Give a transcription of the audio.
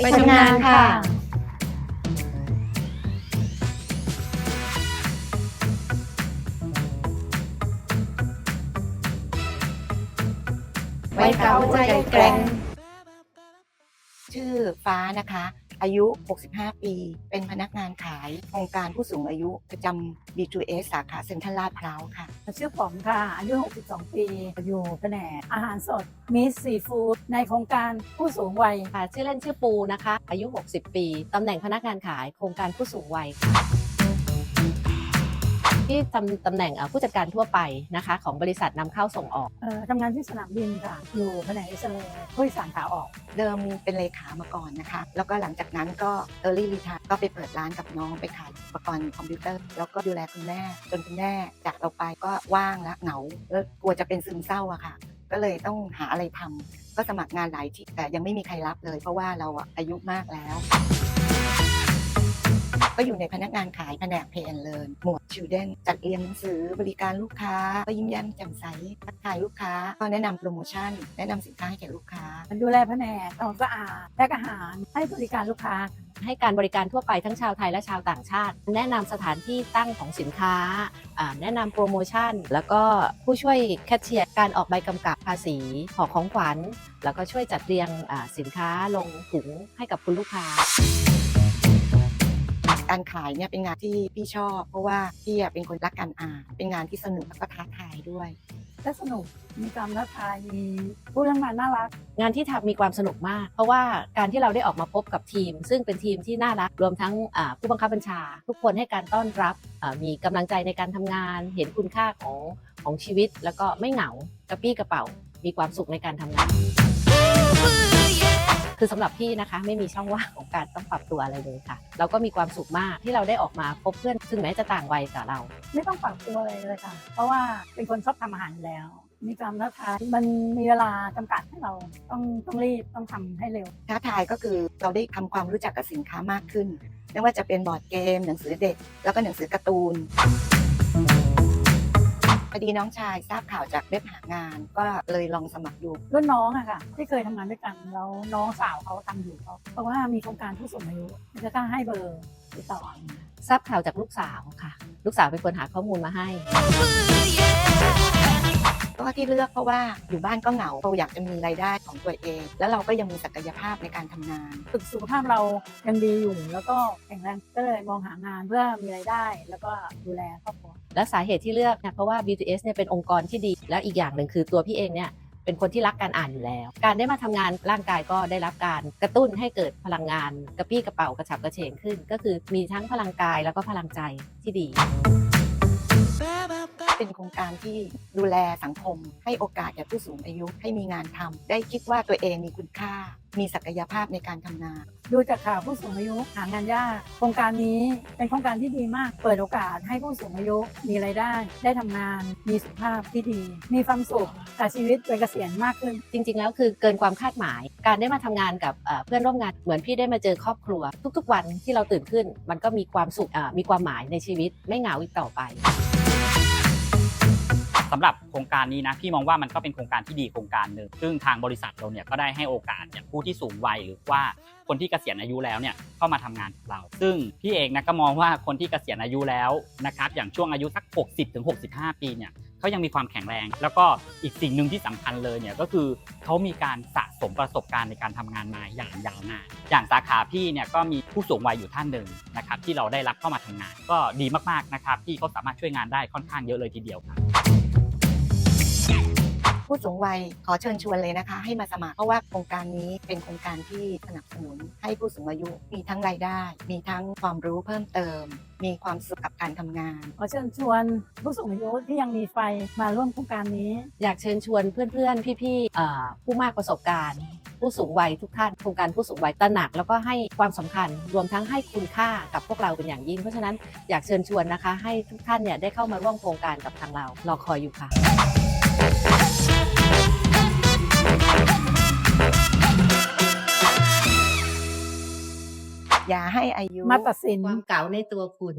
ไปทำงานค่ะ ไว้เก่าใจแกร่งชื่อฟ้านะคะ อายุ 65 ปี เป็นพนักงานขายโครงการผู้สูงอายุประจำ B2S สาขาเซ็นทรัลลาดพร้าวค่ะ ชื่อป๋อมค่ะ อายุ 62 ปี อยู่แผนกอาหารสดมิสซีฟู้ดในโครงการผู้สูงวัยค่ะ ชื่อเล่นชื่อปูนะคะ อายุ 60 ปี ตำแหน่งพนักงานขายโครงการผู้สูงวัยค่ะ ที่ทำตำแหน่งเอ่อผู้จัดการทั่วไปนะคะของบริษัทนำเข้าส่งออกเอ่อทำงานที่สนามบินค่ะอยู่แผนกอิสราเอลผู้โดยสารขาออก เดิมเป็นเลขามาก่อนนะคะ แล้วก็หลังจากนั้นก็ Early Retire ก็ไปเปิดร้านกับน้องไปขายอุปกรณ์คอมพิวเตอร์ แล้วก็ดูแลคุณแม่จนคุณแม่จากเราไปก็ว่างและเหงาแล้วกลัวจะเป็นซึมเศร้าอะค่ะ ก็เลยต้องหาอะไรทำก็สมัครงานหลายที่แต่ยังไม่มีใครรับเลย เพราะว่าเราอะอายุมากแล้ว ก็อยู่ในพนักงานขายแผนก Pay and Learn หมวด Children จัดเรียงหนังสือบริการลูกค้า ก็ยิ้มแย้มแจ่มใสทักทายลูกค้า ก็แนะนำโปรโมชั่น แนะนำสินค้าให้แก่ลูกค้าดูแลแผนกทำความสะอาดแพ็คอาหารให้บริการลูกค้า ให้การบริการทั่วไปทั้งชาวไทยและชาวต่างชาติ แนะนำสถานที่ตั้งของสินค้าอ่าแนะนำโปรโมชั่น แล้วก็ผู้ช่วยแคชเชียร์การออกใบกำกับภาษีหอของขวัญแล้วก็ช่วยจัดเรียงอ่าสินค้าลงถุงให้กับคุณลูกค้า การขายเนี่ยเป็นงานที่พี่ชอบ เพราะว่าพี่อะเป็นคนรักการอ่านเป็นงานที่สนุกแล้วก็ท้าทายด้วยและสนุก มีความท้าทายมีผู้ทำงานน่ารัก งานที่ทำมีความสนุกมาก เพราะว่าการที่เราได้ออกมาพบกับทีม ซึ่งเป็นทีมที่น่ารักรวมทั้งอ่าผู้บังคับบัญชา ทุกคนให้การต้อนรับอ่ามีกำลังใจในการทำงาน เห็นคุณค่าของของชีวิต แล้วก็ไม่เหงากระปี้กระเป๋า มีความสุขในการทำงาน คือสำหรับพี่นะคะไม่มีช่องว่างของการต้องปรับตัวอะไรเลยค่ะ เราก็มีความสุขมากที่เราได้ออกมาพบเพื่อนซึ่งแม้จะต่างวัยกับเรา ไม่ต้องปรับตัวอะไรเลยค่ะ เพราะว่าเป็นคนชอบทำอาหารอยู่แล้วมีความท้าทายมันมีเวลาจำกัดให้เราต้องต้องรีบต้องทำให้เร็วท้าทายก็คือเราได้ทำความรู้จักกับสินค้ามากขึ้นไม่ว่าจะเป็นบอร์ดเกม หนังสือเด็กแล้วก็หนังสือการ์ตูน พอดีน้องชายทราบข่าวจากเว็บหางาน ก็เลยลองสมัครดู รุ่นน้องอะค่ะ ที่เคยทำงานด้วยกันแล้วน้องสาวเขาทำอยู่เขาเพราะว่ามีโครงการผู้สูงอายุจะต้องให้เบอร์ติดต่อทราบข่าวจากลูกสาวค่ะ ลูกสาวเป็นคนหาข้อมูลมาให้ ก็ที่เลือกเพราะว่าอยู่บ้านก็เหงาเราอยากจะมีรายได้ของตัวเอง แล้วเราก็ยังมีศักยภาพในการทำงาน ฝึกสุขภาพเรายังดีอยู่ แล้วก็แข็งแรงก็เลยมองหางานเพื่อมีรายได้ แล้วก็ดูแลครอบครัวและสาเหตุที่เลือกเนี่ยเพราะว่า BTS เนี่ยเป็นองค์กรที่ดี แล้วอีกอย่างหนึ่งคือตัวพี่เองเนี่ยเป็นคนที่รักการอ่านอยู่แล้ว การได้มาทำงานร่างกายก็ได้รับการกระตุ้นให้เกิดพลังงาน กระปี้กระเป๋ากระฉับกระเฉงขึ้น ก็คือมีทั้งพลังกายแล้วก็พลังใจที่ดี เป็นโครงการที่ดูแลสังคม ให้โอกาสแก่ผู้สูงอายุให้มีงานทำได้คิดว่าตัวเองมีคุณค่า มีศักยภาพในการทำงานดูจากข่าวผู้สูงอายุหางานยากโครงการนี้เป็นโครงการที่ดีมาก เปิดโอกาสให้ผู้สูงอายุมีรายได้ ได้ทำงาน มีสุขภาพที่ดี มีความสุขกับชีวิตวัยเกษียณมากขึ้น จริง ๆ แล้วคือเกินความคาดหมาย การได้มาทำงานกับเพื่อนร่วมงานเหมือนพี่ได้มาเจอครอบครัว ทุก ๆ วันที่เราตื่นขึ้น มันก็มีความสุขมีความหมายในชีวิตไม่เหงาอีกต่อไป สำหรับโครงการนี้นะพี่มองว่ามันก็เป็นโครงการที่ดีโครงการหนึ่งซึ่งทางบริษัทเราเนี่ยก็ได้ให้โอกาสอย่างผู้ที่สูงวัยหรือว่าคนที่เกษียณอายุแล้วเนี่ยเข้ามาทำงานกับเรา ซึ่งพี่เองนะก็มองว่าคนที่เกษียณอายุแล้วนะครับอย่างช่วงอายุสัก 60ถึง65 ปีเนี่ยเขายังมีความแข็งแรง แล้วก็อีกสิ่งหนึ่งที่สำคัญเลยเนี่ยก็คือเขามีการสะสมประสบการณ์ในการทำงานมาอย่างยาวนานอย่างสาขาพี่เนี่ยก็มีผู้สูงวัยอยู่ท่านหนึ่งนะครับที่เราได้รับเข้ามาทำงาน ก็ดีมากๆนะครับที่เขาสามารถช่วยงานได้ค่อนข้างเยอะเลยทีเดียวครับ ผู้สูงวัยขอเชิญชวนเลยนะคะ ให้มาสมัครเพราะว่าโครงการนี้เป็นโครงการที่สนับสนุนให้ผู้สูงอายุมีทั้งรายได้ มีทั้งความรู้เพิ่มเติม มีความสุขกับการทำงาน ขอเชิญชวนผู้สูงอายุที่ยังมีไฟมาร่วมโครงการนี้ อยากเชิญชวนเพื่อนๆ พี่ๆเอ่อผู้มากประสบการณ์ผู้สูงวัยทุกท่านโครงการผู้สูงวัยตระหนัก แล้วก็ให้ความสำคัญรวมทั้งให้คุณค่ากับพวกเราเป็นอย่างยิ่ง เพราะฉะนั้นอยากเชิญชวนนะคะ ให้ทุกท่านเนี่ยได้เข้ามาร่วมโครงการกับทางเรารอคอยอยู่ค่ะ ย่าให้อายุ มาตัดสินความเก๋าในตัวคุณ